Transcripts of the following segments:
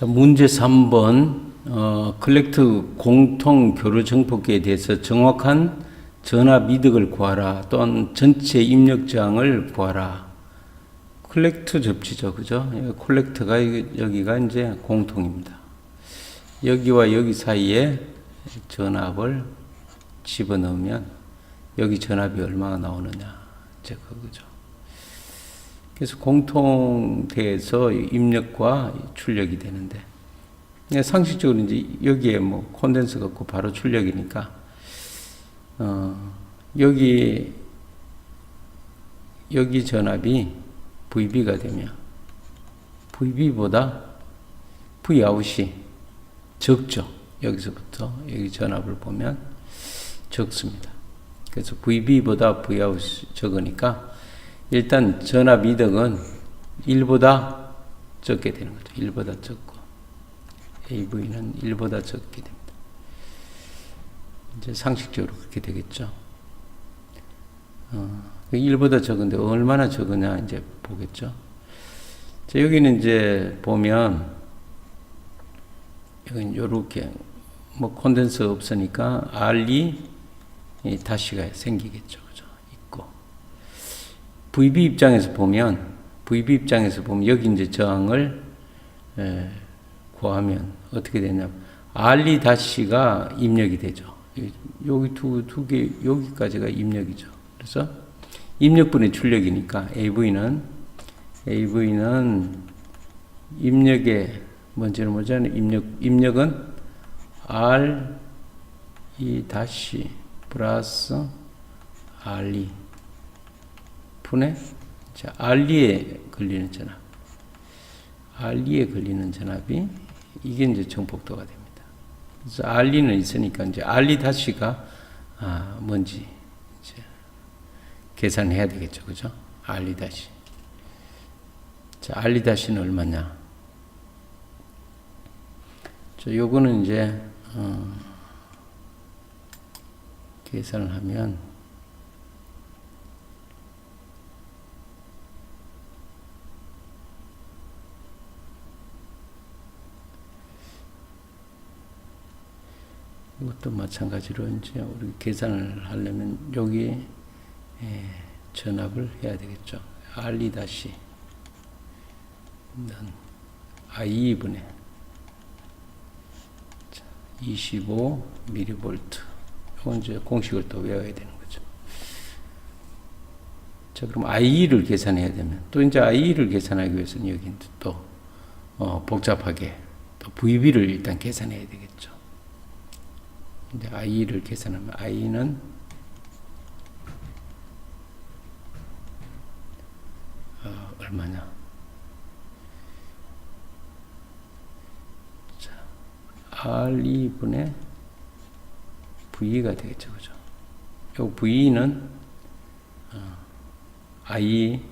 자, 문제 3번 어, 컬렉트 공통 교류 정폭기에 대해서 정확한 전압 이득을 구하라 또는 전체 입력장을 구하라. 컬렉트 접지죠, 그죠? 콜렉트가 여기- 여기가 이제 공통입니다. 여기와 여기 사이에 전압을 집어넣으면 여기 전압이 얼마가 나오느냐, 이제 그거죠. 그래서 공통대에서 입력과 출력이 되는데 그냥 상식적으로 이제 여기에 뭐 콘덴서가 없고 바로 출력이니까 어 여기 여기 전압이 VB가 되면 VB보다 Vout이 적죠. 여기서부터 여기 전압을 보면 적습니다. 그래서 VB보다 Vout이 적으니까 일단 전압 이득은 1보다 적게 되는 거죠. 1보다 적고 AV는 1보다 적게 됩니다. 이제 상식적으로 그렇게 되겠죠. 어, 1보다 적은데 얼마나 적으냐 이제 보겠죠. 자, 여기는 이제 보면 여기 요렇게 뭐 콘덴서 없으니까 R2 이 다시가 생기겠죠. VB 입장에서 보면 VB 입장에서 보면 여기 이제 저항을 에, 구하면 어떻게 되냐면 R2 다시가 입력이 되죠. 여기 두 두 개 여기까지가 입력이죠. 그래서 입력분의 출력이니까 AV는 AV는 입력의 먼저는 뭐잖아요. 입력 입력은 R 이 다시 플러스 R2 분의 자 R2에 걸리는 전압 R2에 걸리는 전압이 이게 이제 정폭도가 됩니다. 그래서 R2는 있으니까 이제 R2 다시가 아, 뭔지 계산해야 되겠죠. 그죠? R2 다시. 자, R2 다시는 얼마냐? 자, 요거는 이제 어, 계산을 하면 이것도 마찬가지로 이제 우리 계산을 하려면 여기 에, 전압을 해야 되겠죠. R2 다시 I2분의 25 미리볼트. 이건 이제 공식을 또 외워야 되는 거죠. 자, 그럼 I2를 계산해야 되면 또 이제 I2를 계산하기 위해서는 여기 또 어, 복잡하게 또 VB를 일단 계산해야 되겠죠. 이제 i를 계산하면 i는 어, 얼마냐? 자, R2분의 V가 되겠죠, 그죠? 요 V는 어, I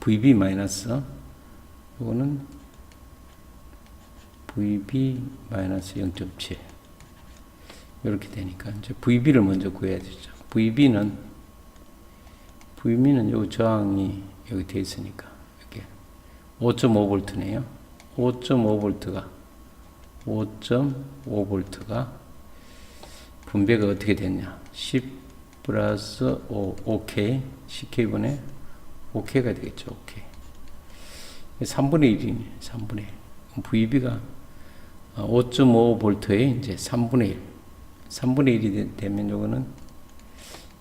VB 마이너스 요거는 VB 마이너스 0.7 이렇게 되니까 이제 VB를 먼저 구해야 되죠. VB는 VB는 요 저항이 여기 돼 있으니까 이렇게 5.5볼트네요. 5.5볼트가 5.5볼트가 분배가 어떻게 됐냐? 10 플러스 5, 5K, 10K분의 5K가 되겠죠. 5K. 3분의 1이네. 3분의 1. VB가 5.5볼트의 이제 3분의 1. 3분의 1이 되 면 요거는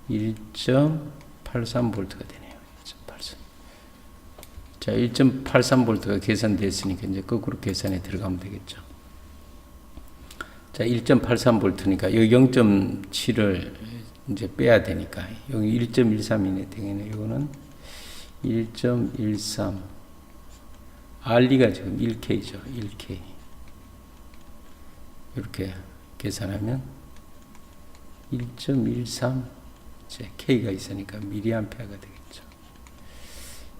1.83볼트가 되네요. 1.83. 자, 1.83볼트가 계산됐으니까 이제 거꾸로 계산에 들어가면 되겠죠. 자, 1.83볼트니까 여기 0.7을 이제 빼야 되니까 여기 1.13이네 되겠네. 요거는 1.13 R2가 지금 1K죠. 1K. 이렇게 계산하면 1.13 이제 K가 있으니까 미리암페어가 되겠죠.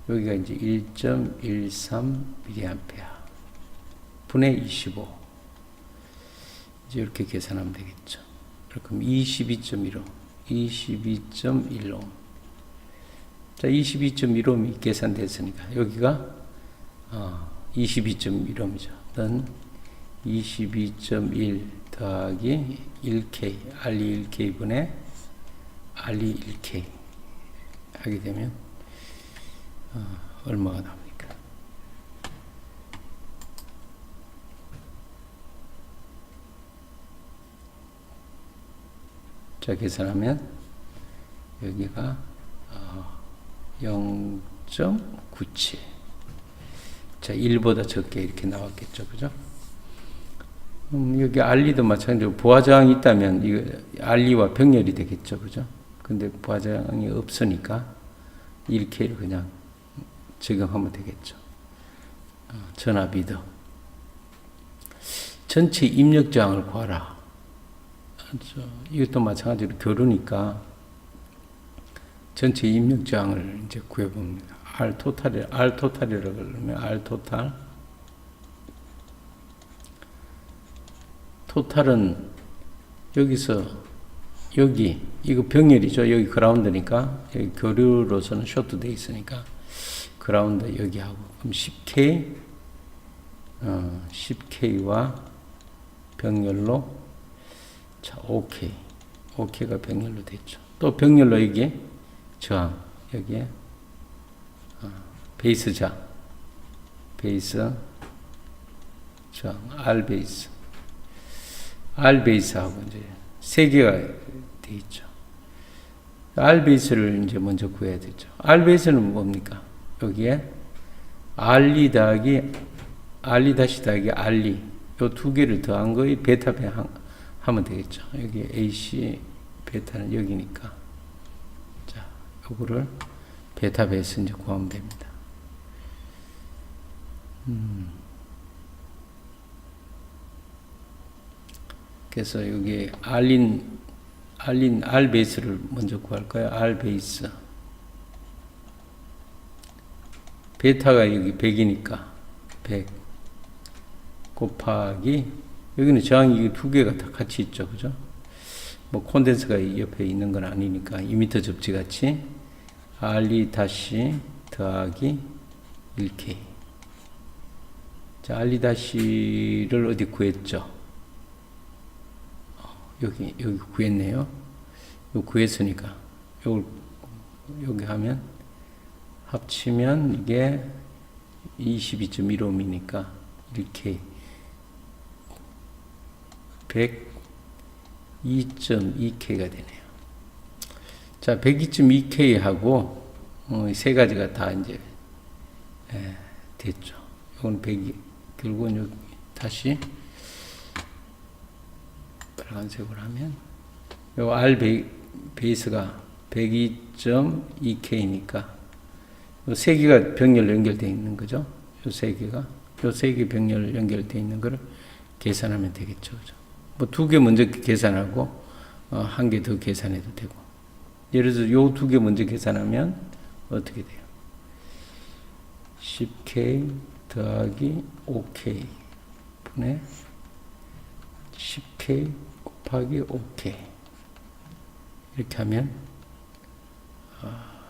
여기가 이제 1.13 미리암페어 분의 25 이제 이렇게 계산하면 되겠죠. 그럼 22.15 22.15 자, 22.15이 계산됐으니까 여기가 어, 22.15이죠. 는 22.1 더하기 1K, R2 1K분의 R2 1K 하게 되면 어, 얼마가 나옵니까? 자, 계산하면 여기가 어, 0.97. 자, 1보다 적게 이렇게 나왔겠죠. 그죠? 음, 여기 알리도 마찬가지로 부하저항이 있다면 이거 알리와 병렬이 되겠죠. 그죠? 근데 부하저항이 없으니까 이렇게 그냥 적용하면 되겠죠. 어, 전압이더. 전체 입력 저항을 구하라. 저, 이것도 마찬가지로 교류니까 전체 입력 저항을 이제 구해봅니다. R 토탈이 R 토탈이라고 그러면 R 토탈 토탈은 여기서 여기 이거 병렬이죠. 여기 그라운드니까 여기 교류로서는 쇼트 돼 있으니까 그라운드 여기 하고 그럼 10K 어, 10K와 병렬로 자, OK. OK가 병렬로 됐죠. 또 병렬로 이게 저항. 여기에 어, 베이스 저항. 베이스 저항. R 베이스. R 베이스하고 이제 세 개가 돼 있죠. R 베이스를 이제 먼저 구해야 되죠. R 베이스는 뭡니까? 여기에 R2 더하기 R2 다시 더하기 R2 요두 개를 더한 거의 베타 배항 하면 되겠죠. 여기 AC 베타는 여기니까. 자, 요거를 베타 베이스 이제 구하면 됩니다. 음. 그래서 여기 알린 알린 R 베이스를 먼저 구할까요? R 베이스. 베타가 여기 100이니까 100 곱하기 여기는 저항이 두 개가 다 같이 있죠. 그죠? 뭐 콘덴서가 옆에 있는 건 아니니까 2m 접지 같이 R2 다시 더하기 1K. 자, R2 다시를 어디 구했죠? 어, 여기, 여기 구했네요. 요 구했으니까. 요걸, 여기 하면 합치면 이게 22.15미니까 1K. 102.2K가 되네요. 자, 102.2K하고 어, 세 가지가 다 이제 예, 됐죠. 이건 100, 결국은 여기 다시 빨간색으로 하면 요 R 베이, 베이스가 102.2K니까 세 개가 병렬 연결되어 있는 거죠. 요 세 개가 요 세 개 병렬 연결되어 있는 거를 계산하면 되겠죠. 그죠? 뭐두 개 먼저 계산하고 어, 한 개 더 계산해도 되고 예를 들어서 요 두 개 먼저 계산하면 어떻게 돼요? 10K 더하기 5K 분의 10K 곱하기 5K 이렇게 하면 아,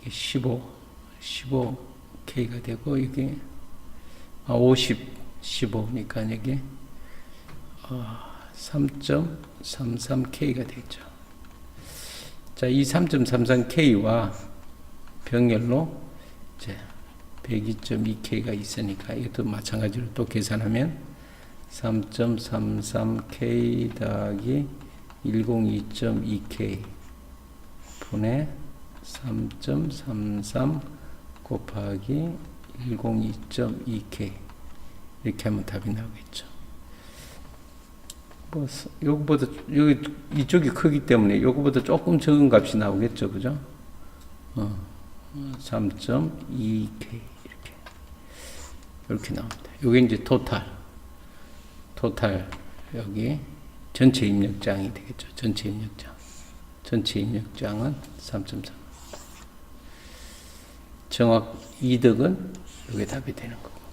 이게 15 15K가 되고 이게 아, 50 15니까 이게 어, 3.33K가 되죠. 자, 이 3.33K와 병렬로 이제 102.2K가 있으니까 이것도 마찬가지로 또 계산하면 3.33K 더하기 102.2K 분의 3.33 곱하기 102.2K 이렇게 하면 답이 나오겠죠. 뭐 요거보다 여기 이쪽이 크기 때문에 요거보다 조금 적은 값이 나오겠죠, 그죠? 어, 3.2k 이렇게 이렇게 나옵니다. 요게 이제 토탈, 토탈 여기 전체 입력장이 되겠죠. 전체 입력장, 전체 입력장은 3.3. 정확 이득은 요게 답이 되는 거고.